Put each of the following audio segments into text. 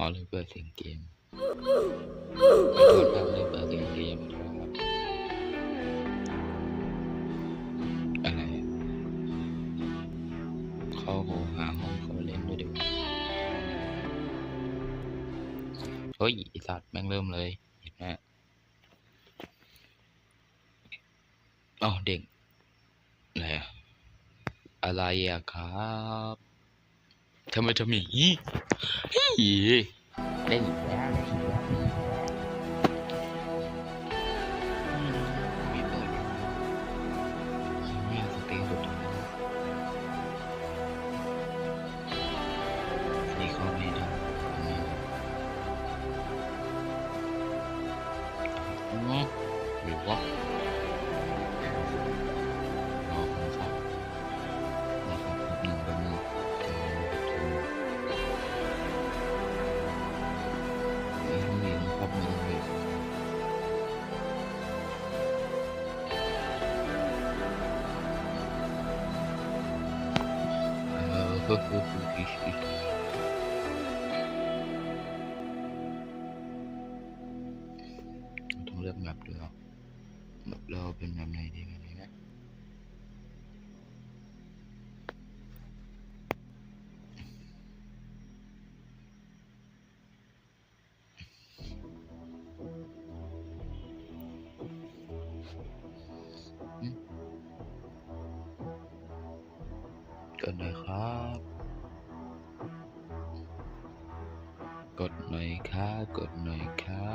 ขอเลยเปิดเสียงเกมขอโทษครับเลยเปิดเสียงเกมอะไรเขาหหาห้องเขาเล่นด้วยดิเฮ้ยไอสัตว์แม่งเริ่มเลย เห็นไหมอ๋อเด็ก อะไรอะครับทำไมทำอย่างนี้เล่นแล้ว ต้องเลือกแบบเรือแบบเราเป็นแบบไหนดีไหม good night, cat.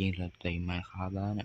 الذين لديهم يخافون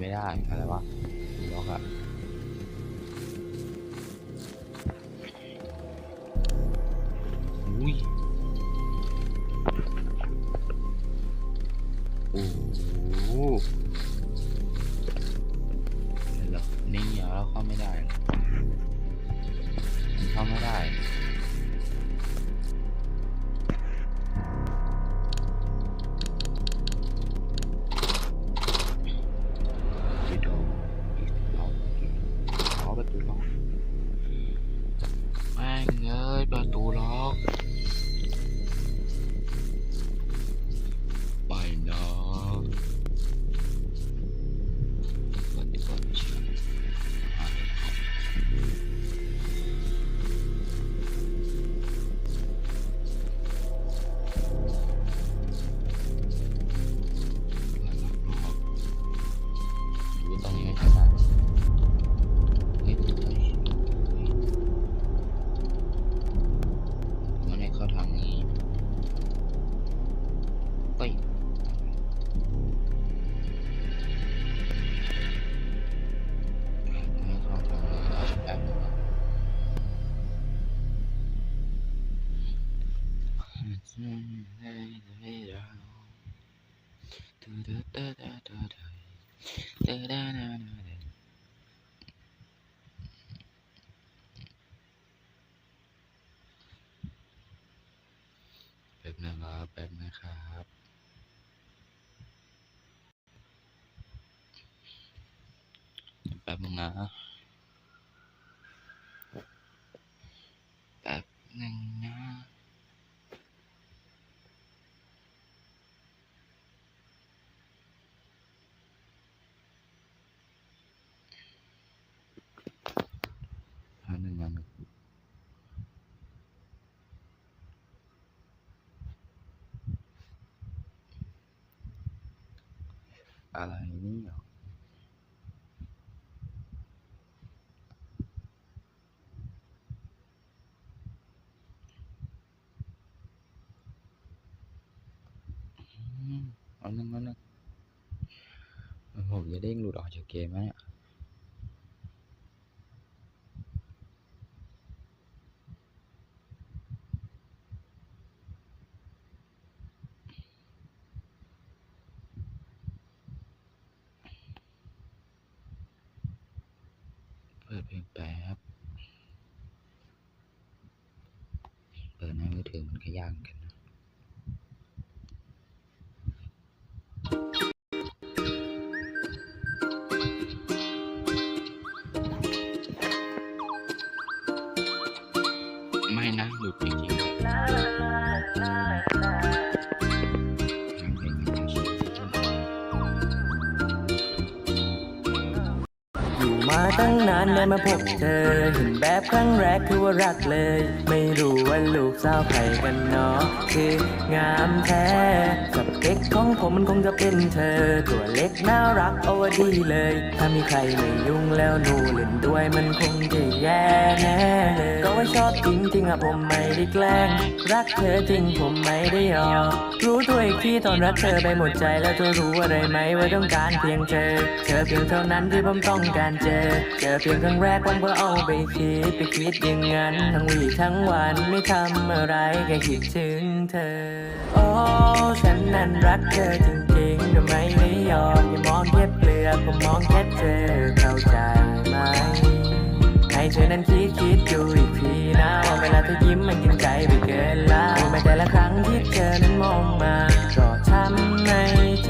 ไม่ได้อะไรวะ แป๊บนึงนะแป๊บนึงนะอันหนึ่งอันหนึ่งอะไรเนี่ยอืมอันหนึ่งอันหนึ่งผมจะ เด้งหลุดออกจากเกมไหมเนี่ย อยู่มาตั้งนานได้มาพบเธอ เห็นแบบครั้งแรกคือว่ารักเลย ไม่รู้ว่าลูกสาวใครกันเนาะคืองามแท้สเปคของผมมันคงจะเป็นเธอ ตัวเล็กน่ารักเอาว้ดีเลย ถ้ามีใครไม่ยุ่งแล้วหนูเล่นด้วยมันคงจะแย่แน่เลยก็ว่าชอบจริงๆอะผมไม่ได้แกล้ง รักเธอจริงผมไม่ได้ยอกรู้ตัวอีกทีตอนรักเธอไปหมดใจแล้วเธอรู้อะไรไหมว่าต้องการเพียงเธอ เธอเพียงเท่านั้นที่ผมต้องการเจอ เจอเพียงครั้งแรกผมก็เอาไปคิด ไปคิดอย่างนั้น ทั้งวี่ทั้งวันไม่ทำอะไรแค่คิดถึงเธอ โอ้ฉันนั้นรักเธอจริงๆทำไมไม่ยอมอย่ามองแค่เปลือกผมมองแค่เธอเข้าใจไหมให้เธอนั้นคิดคิดดูอีกทีนะว่าเวลาเธอยิ้มมันกินใจไปเกินละรู้ไหมแต่ละครั้งที่เธอนั้นมองมาก็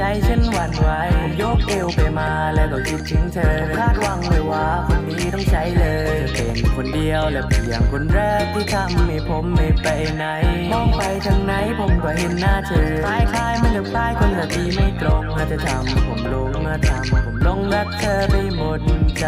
ใจฉันหวั่นไหวผมยกเอวไปมาแล้วก็คิดถึงเธอคาดหวังเลยว่าคนนี้ต้องใช้เลยเธอเป็นคนเดียวและเพียงคนแรกที่ทำให้ผมไม่ไปไหน มองไปทางไหนผมก็เห็นหน้าเธอคล้ายคล้ายมันจะคล้ายคนสติไม่ตรงอาจจะทำผมหลงมาทำผมหลงรักเธอไปหมดใจ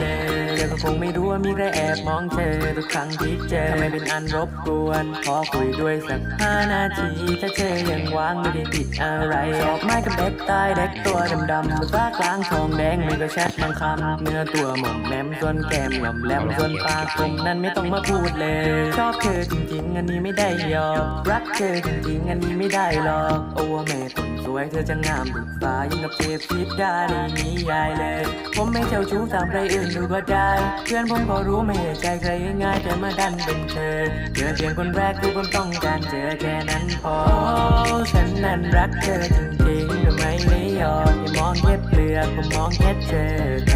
เลย อก็คงไม่รู้ว่ามีใครแอบมองเธอทุกครั้งที่เจอทำไมเป็นอันรบกวน ขอคุยด้วยสักห้านาที ถ้าเธอยังว่างไม่ได้ติดอะไรชอบไม้กับเด็กใต้เด็กตัวดำๆบนฟ้ากลางทองแดงไม่ก็แชทบางคำเนื้อตัวหม่อมแหลมส่วนแก้มหย่อมแหลมส่วนปากผมนั้นไม่ต้องมาพูดเลย ชอบเธอจริงๆอันนี้ไม่ได้หยอกรักเธอจริงๆอันนี้ไม่ได้หรอกโอ้แม่คน วยเธอจะงามดุจฟ้ายิ่งกับเทพพิษดาในนิยายเลย ผมไม่เจ้าชู้ตามใครอื่นดูก็ได้ เพื่อนผมก็รู้ไม่ให้ใจใครง่ายแต่มาดันเป็นเธอเจอเพียงคนแรกที่ผมต้องการเจอแค่นั้นพอ ฉันนั้นรักเธอจริงๆทำไมไม่ยอมอย่ามองแค่เปลือกผมมองแค่เธอ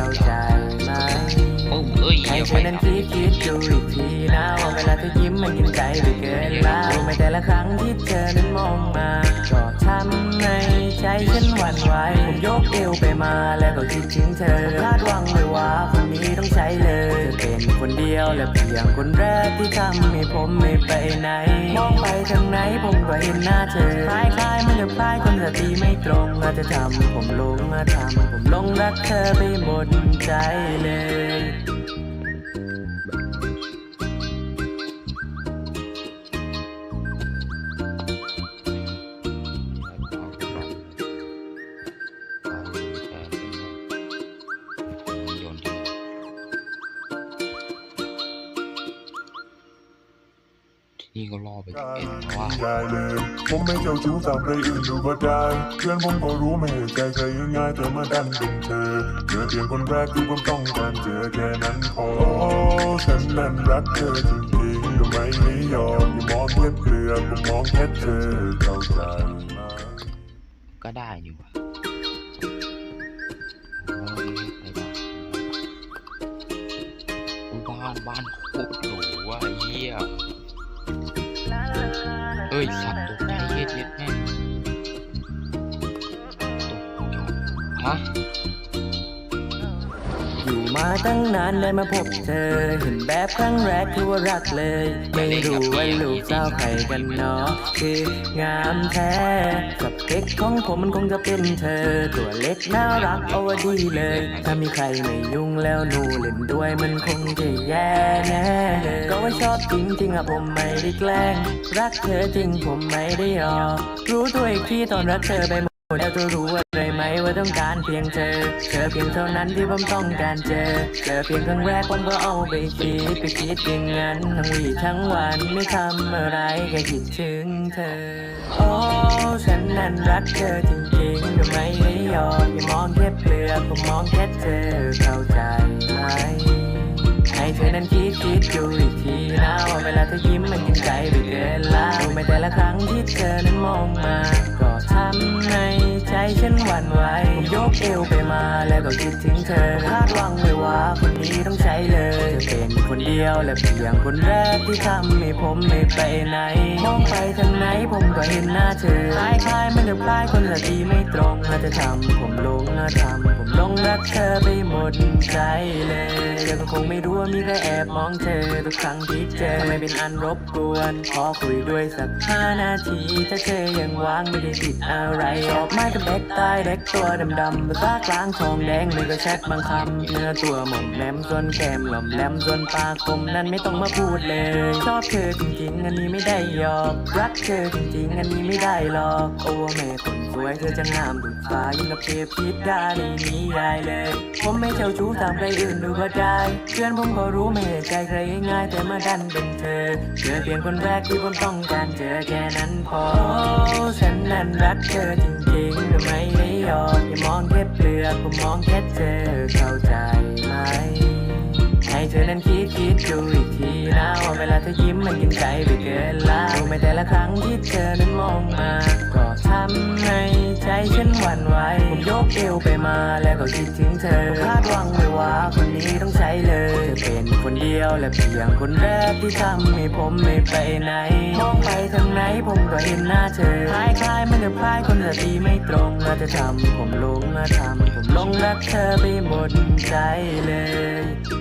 อ้เอ้ให้อย่าเธอนั้นคิดคิดดูอีกทีนะว่าเวลาเธอยิ้มมันกินใจไปเกินละรู้ไหมแต่ละครั้งที่เธอนั้นมองมาก็ทำให้ใจฉันหวั่นไหวผมยกเอวไปมาแล้วก็คิดถึงเธอคาดหวังเลยว่าคนนี้ต้องใช้เลยเธอเป็นคนเดียวและเพียงคนแรกที่ทำให้ผมไม่ไปไหน มองไปทางไหนผมก็เห็นหน้าเธอคล้ายคล้ายมันจะคล้ายคนสติไม่ตรงอาจจะทำผมหลงมาทำผมหลงรักเธอไปหมดใจเลย นี่ก็ล่อไปสิบเอ็ดเพราะว่าได้เลยผมไม่เจ้าชู้ตามใครอื่นดูก็ได้เพื่อนผมก็รู้ไม่ให้ใจใครง่ายๆแต่มาดันเป็นเธอเจอเพียงคนแรกที่ผมต้องการเจอแค่นั้นพอฉันนั้นรักเธอจริงๆก็ไม่ได้ยอมอย่ามองแค่เปลือกผมมองแค่เธอเข้าใจไหมก็ได้อยู่ว่ะโอ้ยไปบ้านอุ๊ยบ้านบ้านโคตร เอ้ยสัตว์ตกใจเย็ดเย็ดแม่ตกใจฮะ อยู่มาตั้งนานเลยมาพบเธอ เห็นแบบครั้งแรกคือว่ารักเลย ไม่รู้ว่าลูกสาวใครกันเนาะคืองามแท้สเปคของผมมันคงจะเป็นเธอ ตัวเล็กน่ารักเอาว่าดีเลย ถ้ามีใครไม่ยุ่งแล้วหนูเล่นด้วยมันคงจะแย่แน่ก็ว่าชอบจริงๆอะผมไม่ได้แกล้ง รักเธอจริงผมไม่ได้หยอกรู้ตัวอีกทีตอนรักเธอไปหมดแล้วจะรู้ว่า ต้องการเพียงเธอ เธอเพียงเท่านั้นที่ผมต้องการเจอ เจอเพียงครั้งแรกผมก็เอาไปคิดไปคิดอย่างนั้น ทั้งวีทั้งวันไม่ทำอะไรแค่คิดถึงเธอ โอ้ฉันนั้นรักเธอจริงๆก็ไม่ได้ยอมอย่ามองแค่เปลือกผมมองแค่เธอเข้าใจไหมให้เธอนั้นคิดคิดดูอีกทีนะว่าเวลาเธอยิ้มมันกินใจไปเกินละรู้ไหมแต่ละครั้งที่เธอนั้นมองมา ก็ทำให้ ใจฉันหวั่นไหวผมยกเอวไปมาแล้วก็คิดถึงเธอคาดหวังเลยว่าคนนี้ต้องใช้เลยเธอเป็นคนเดียวและเพียงคนแรกที่ทำให้ผมไม่ไปไหนมองไปทางไหนผมก็เห็นหน้าเธอคล้ายคล้ายมันจะคล้ายคนละทีไม่ตรงและจะทำผมลงและทำผมลงรักเธอไปหมดใจเลยเธอก็คงไม่รู้ว่ามีใครแอบมองเธอทุกครั้งที่เจอไม่เป็นอันรบกวนขอคุยด้วยสักห้านาทีถ้าเธอยังว่างไม่ได้ติดอะไรออกไม้กับเด็กใต้เด็กตัวดำๆภาษากลางทองแดงเลยก็แชทบางคำเนื้อตัวหม่อมแหลมส่วนแก้มหล่อมแหลมส่วนปากคมนั้นไม่ต้องมาพูดเลย ชอบเธอจริงๆอันนี้ไม่ได้หยอก รักเธอจริงๆอันนี้ไม่ได้หรอก โอ้แม่คนสวยเธอจะงามดุจฟ้ายิ่งกับเทพทิพย์ดาในนี้ได้เลย ผมไม่เจ้าชู้ตามใครอื่นดูก็ได้ เพื่อนผมก็รู้ไม่ให้ใจใครง่ายแต่มาดันเป็นเธอเธอเพียงคนแรกที่ผมต้องการเจอแค่นั้นพอฉันนั้นรักเธอจริงๆ อผมมองแค่เธอเข้าใจไหม ให้เธอนั้นคิดคิดดูอีกทีนะว่าเวลาเธอยิ้มมันกินใจไปเกินล้าไม่แต่ละครั้งที่เธอนั้นมองมาก็ ทำให้ใจฉันหวั่นไหวผมยกเอวไปมาแล้วก็คิดถึงเธอคาดหวังไว้ว่าคนนี้ต้องใช้เลยเธอเป็นคนเดียวและเพียงคนแรกที่ทำให้ผมไม่ไปไหนมองไปทางไหนผมก็เห็นหน้าเธอคล้ายคล้ายมันจะคลายคนละทีไม่ตรงและจะทำผมลงและทำผมลงรักเธอไปหมดใจเลย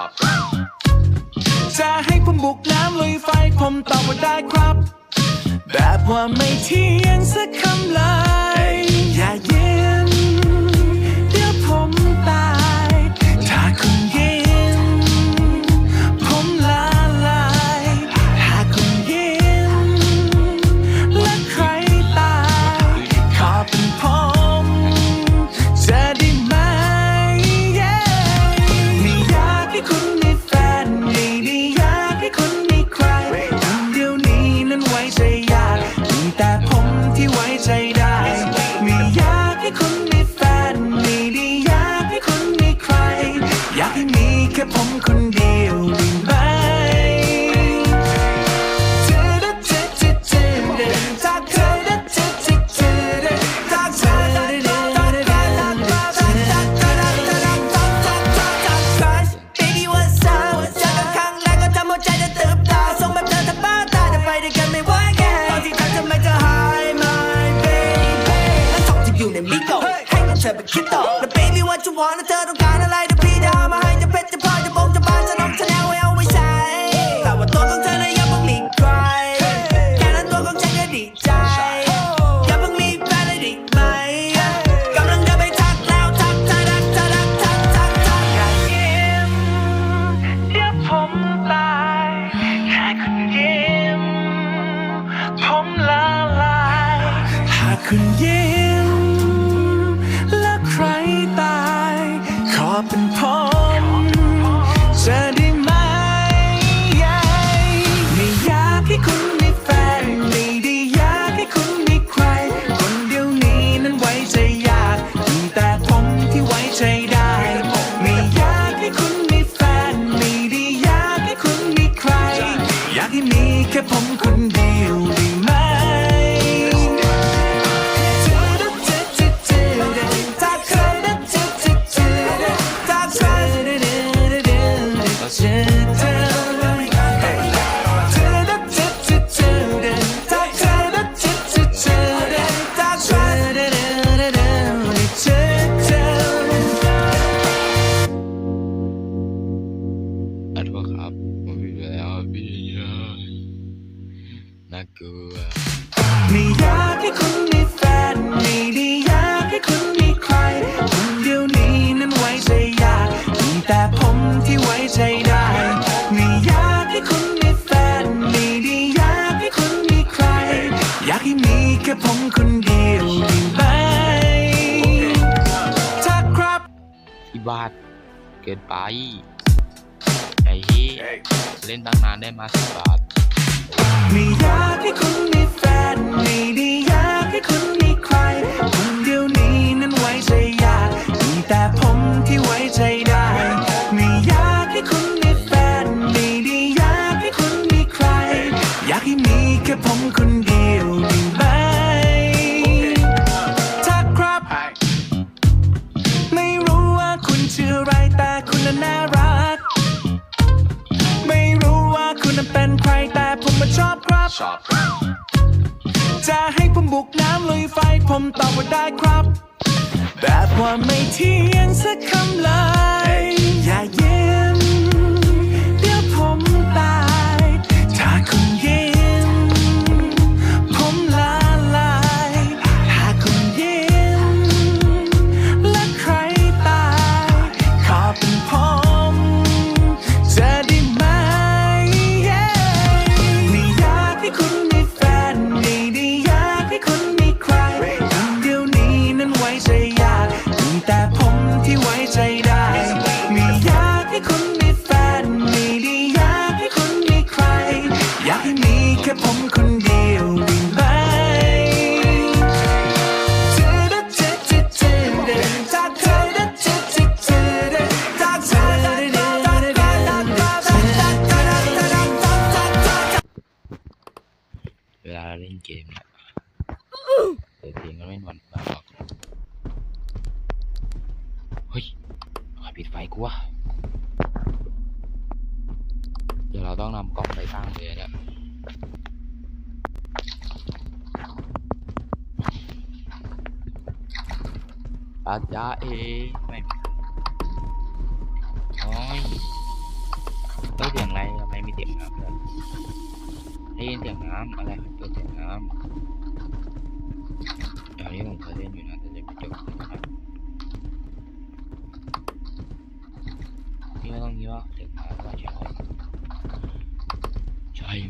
อบจะให้ผมบุกน้ำลุยไฟผมตอบว่าได้ครับ แบบว่าไม่เที่ยงสักคำเลยอย่าเย็น the kiddo. The baby, what you wanna tell them kinda like น่ากลัวไม่อยากให้คุณมีแฟนไม่ได้อยากให้คุณมีใครคนเดียวนี้นั้นไว้ใจยากมีแต่ผมที่ไว้ใจได้ไม่อยากให้คุณมีแฟนไม่ได้อยากให้คุณมีใคร อยากให้มีแค่ผมคนเดียวดีไหมถ้าครับที่บาทเกินไปไอ้เฮ้ยเล่นตั้งนานได้มาสิบบาท ไม่อยากให้คุณมีแฟนไม่ได้อยากให้คุณมีใครคนเดียวนี้นั้นไว้ใจยากมีแต่ผมที่ไว้ใจได้ ไม่เที่ยงสักคำลา กูวะเดี๋ยวเราต้องนำกล่องไปตั้งเลยเนี่ยอาจารย์เอง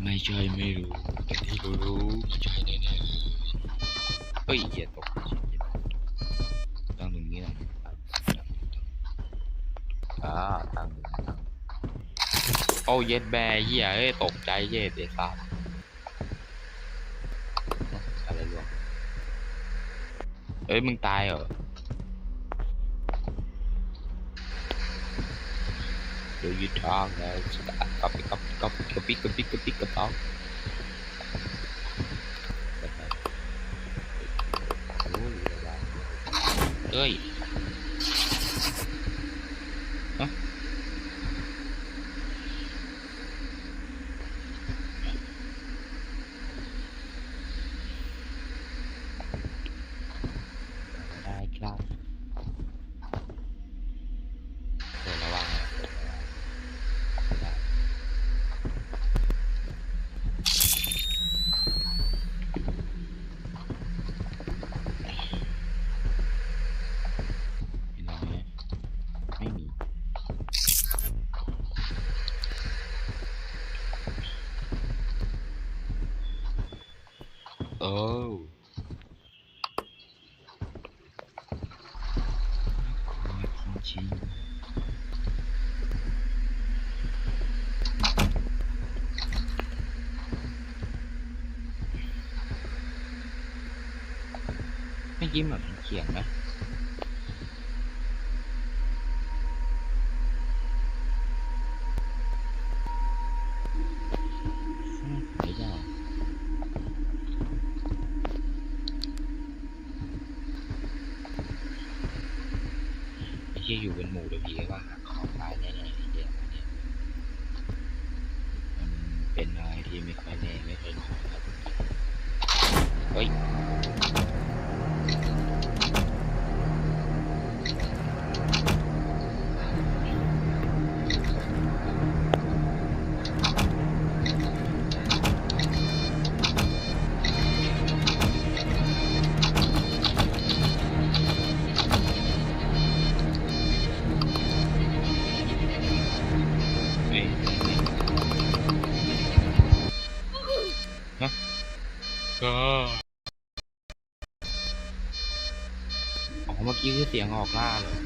ไม่ใช่ไม่รู้แต่ที่รู้รู้ไม่ใช่แน่แน่เฮ้ยเหยียดตกตั้งตรงนี้นะอ่าตั้งโอ้เย็ดแบเหี้ยเอ้ยตกใจเย็ดเด็ดฟ้าอะไรรู้เอ้ยมึงตายเหรอเดี๋ยวยึดทางแล้ว copy copy copy copy copy copy copy เอ้ย ชี้ไม่ยิ้มแบบเขียนไหม ออกล่าเลย